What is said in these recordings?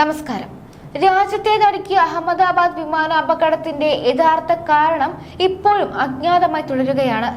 നമസ്കാരം. രാജ്യത്തെ നടുക്കിയ അഹമ്മദാബാദ് വിമാന അപകടത്തിന്റെ യഥാർത്ഥ കാരണം ഇപ്പോഴും അജ്ഞാതമായി തുടരുകയാണ്.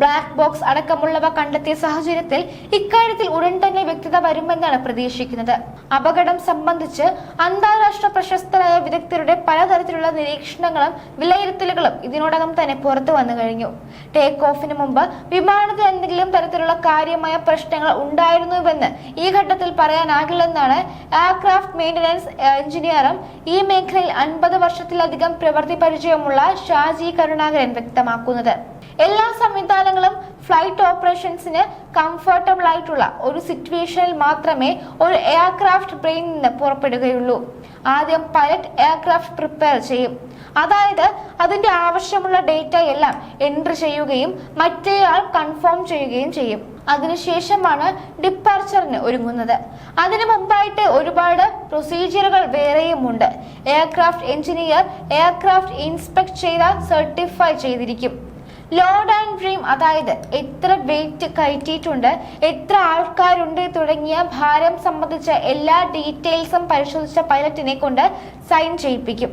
ബ്ലാക്ക് ബോക്സ് അടക്കമുള്ളവ കണ്ടെത്തിയ സാഹചര്യത്തിൽ ഇക്കാര്യത്തിൽ ഉടൻ തന്നെ വ്യക്തത വരുമെന്നാണ് പ്രതീക്ഷിക്കുന്നത്. അപകടം സംബന്ധിച്ച് അന്താരാഷ്ട്ര പ്രശസ്തരായ വിദഗ്ധരുടെ പലതരത്തിലുള്ള നിരീക്ഷണങ്ങളും വിലയിരുത്തലുകളും ഇതിനോടകം തന്നെ പുറത്തു വന്നു കഴിഞ്ഞു. ടേക്ക് ഓഫിന് മുമ്പ് വിമാനത്തിൽ എന്തെങ്കിലും തരത്തിലുള്ള കാര്യമായ പ്രശ്നങ്ങൾ ഉണ്ടായിരുന്നുവെന്ന് ഈ ഘട്ടത്തിൽ പറയാനാകില്ലെന്നാണ് എയർക്രാഫ്റ്റ് മെയിന്റനൻസ് എഞ്ചിനീയറും ഈ മേഖലയിൽ അൻപത് വർഷത്തിലധികം പ്രവൃത്തി പരിചയമുള്ള ഷാജി കരുണാകരൻ വ്യക്തമാക്കുന്നത്. എല്ലാ സംവിധാനങ്ങളും ഫ്ലൈറ്റ് ഓപ്പറേഷൻസിന് കംഫർട്ടബിൾ ആയിട്ടുള്ള ഒരു സിറ്റുവേഷനിൽ മാത്രമേ ഒരു എയർക്രാഫ്റ്റ് ബ്രെയിനിൽ നിന്ന് പുറപ്പെടുകയുള്ളൂ. ആദ്യം പൈലറ്റ് എയർക്രാഫ്റ്റ് പ്രിപ്പയർ ചെയ്യും. അതായത് അതിന്റെ ആവശ്യമുള്ള ഡേറ്റ എല്ലാം എൻട്രി ചെയ്യുകയും മറ്റേയാൾ കൺഫേം ചെയ്യുകയും ചെയ്യും. അതിനുശേഷമാണ് ഡിപ്പാർച്ചറിന് ഒരുങ്ങുന്നത്. അതിനു മുമ്പായിട്ട് ഒരുപാട് പ്രൊസീജിയറുകൾ വേറെയുമുണ്ട്. എയർക്രാഫ്റ്റ് എഞ്ചിനീയർ എയർക്രാഫ്റ്റ് ഇൻസ്പെക്ട് ചെയ്ത സർട്ടിഫൈ ചെയ്തിരിക്കും. ലോഡ് ആൻഡ് ഡ്രീം അതായത് എത്ര വെയിറ്റ് കയറ്റിയിട്ടുണ്ട് എത്ര ആൾക്കാരുണ്ട് തുടങ്ങിയ ഭാരം സംബന്ധിച്ച എല്ലാ ഡീറ്റെയിൽസും പരിശോധിച്ച പൈലറ്റിനെ കൊണ്ട് സൈൻ ചെയ്യിപ്പിക്കും.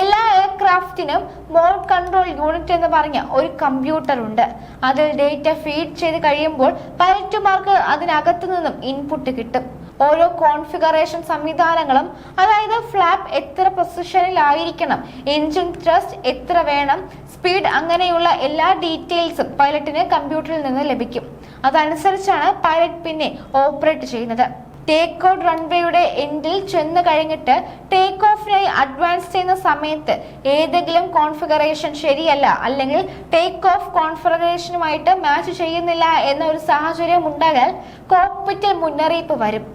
എല്ലാ എയർക്രാഫ്റ്റിനും മോഡ് കൺട്രോൾ യൂണിറ്റ് എന്ന് പറഞ്ഞ ഒരു കമ്പ്യൂട്ടർ ഉണ്ട്. അതിൽ ഡേറ്റ ഫീഡ് ചെയ്ത് കഴിയുമ്പോൾ പൈലറ്റുമാർക്ക് അതിനകത്തു നിന്നും ഇൻപുട്ട് കിട്ടും. ഓരോ കോൺഫിഗറേഷൻ സംവിധാനങ്ങളും അതായത് ഫ്ലാപ്പ് എത്ര പൊസിഷനിലായിരിക്കണം എഞ്ചിൻ ത്രസ്റ്റ് എത്ര വേണം സ്പീഡ് അങ്ങനെയുള്ള എല്ലാ ഡീറ്റെയിൽസും പൈലറ്റിന് കമ്പ്യൂട്ടറിൽ നിന്ന് ലഭിക്കും. അതനുസരിച്ചാണ് പൈലറ്റ് പിന്നെ ഓപ്പറേറ്റ് ചെയ്യുന്നത്. ടേക്ക് ഔട്ട് റൺവേയുടെ എൻഡിൽ ചെന്ന് കഴിഞ്ഞിട്ട് ടേക്ക് ഓഫിനായി അഡ്വാൻസ് ചെയ്യുന്ന സമയത്ത് ഏതെങ്കിലും കോൺഫിഗറേഷൻ ശരിയല്ല അല്ലെങ്കിൽ ടേക്ക് ഓഫ് കോൺഫിഗറേഷനുമായിട്ട് മാച്ച് ചെയ്യുന്നില്ല എന്നൊരു സാഹചര്യം ഉണ്ടായാൽ കോപ്പിറ്റൽ മുന്നറിയിപ്പ് വരും.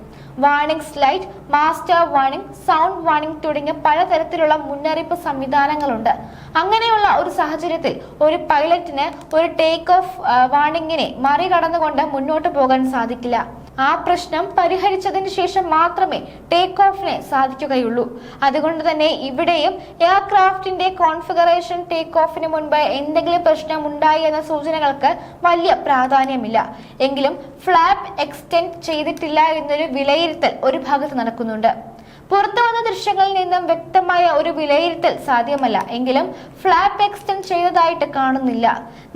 Warning light master warning sound warning തുടങ്ങിയ പലതരത്തിലുള്ള മുന്നറിയിപ്പ് സംവിധാനങ്ങളുണ്ട്. അങ്ങനെയുള്ള ഒരു സാഹചര്യത്തിൽ ഒരു പൈലറ്റിന് ഒരു ടേക്ക് ഓഫ് വാണിങ്ങിനെ മറികടന്നുകൊണ്ട് മുന്നോട്ട് പോകാൻ സാധിക്കില്ല. ആ പ്രശ്നം പരിഹരിച്ചതിന് ശേഷം മാത്രമേ ടേക്ക് ഓഫിന് സാധിക്കുകയുള്ളൂ. അതുകൊണ്ട് തന്നെ ഇവിടെയും എയർക്രാഫ്റ്റിന്റെ കോൺഫിഗറേഷൻ ടേക്ക് ഓഫിന് മുൻപ് എന്തെങ്കിലും പ്രശ്നം ഉണ്ടായി എന്ന സൂചനകൾക്ക് വലിയ പ്രാധാന്യമില്ല. എങ്കിലും ഫ്ലാപ്പ് എക്സ്റ്റെൻഡ് ചെയ്തിട്ടില്ല എന്നൊരു വിലയിരുത്തൽ ഒരു ഭാഗത്ത് നടക്കുന്നുണ്ട്. പുറത്തു വന്ന ദൃശ്യങ്ങളിൽ നിന്നും വ്യക്തമായ ഒരു വിലയിരുത്തൽ സാധ്യമല്ല. എങ്കിലും ഫ്ലാപ്പ് എക്സ്റ്റെൻഡ് ചെയ്തതായിട്ട് കാണുന്നില്ല.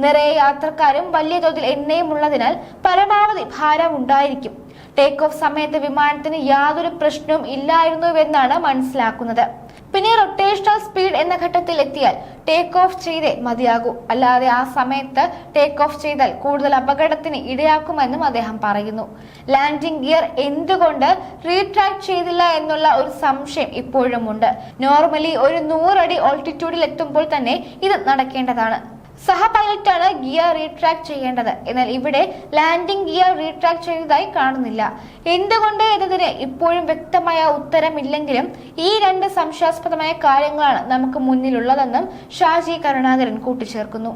നിറയെ യാത്രക്കാരും വലിയ തോതിൽ എണ്ണയും ഉള്ളതിനാൽ പരമാവധി ഭാരം ഉണ്ടായിരിക്കും. ടേക്ക് ഓഫ് സമയത്ത് വിമാനത്തിന് യാതൊരു പ്രശ്നവും ഇല്ലായിരുന്നുവെന്നാണ് മനസ്സിലാക്കുന്നത്. പിന്നെ റൊട്ടേഷണൽ എന്ന ഘട്ടത്തിൽ എത്തിയാൽ ടേക്ക് ഓഫ് ചെയ്തേ മതിയാകൂ. അല്ലാതെ ആ സമയത്ത് ടേക്ക് ഓഫ് ചെയ്താൽ കൂടുതൽ അപകടത്തിന് ഇടയാക്കുമെന്നും അദ്ദേഹം പറയുന്നു. ലാൻഡിംഗ് ഗിയർ എന്തുകൊണ്ട് റീട്രാക്ട് ചെയ്തില്ല എന്നുള്ള ഒരു സംശയം ഇപ്പോഴുമുണ്ട്. നോർമലി ഒരു നൂറടി ഓൾട്ടിറ്റ്യൂഡിൽ എത്തുമ്പോൾ തന്നെ ഇത് നടക്കേണ്ടതാണ്. സഹ പൈലറ്റാണ് ഗിയർ റീട്രാക്ട് ചെയ്യേണ്ടത്. എന്നാൽ ഇവിടെ ലാൻഡിംഗ് ഗിയർ റീട്രാക്ട് ചെയ്തതായി കാണുന്നില്ല. എന്തുകൊണ്ട് എന്നതിന് ഇപ്പോഴും വ്യക്തമായ ഉത്തരമില്ലെങ്കിലും ഈ രണ്ട് സംശയാസ്പദമായ കാര്യങ്ങളാണ് നമുക്ക് മുന്നിലുള്ളതെന്നും ഷാജി കരുണാകരൻ കൂട്ടിച്ചേർക്കുന്നു.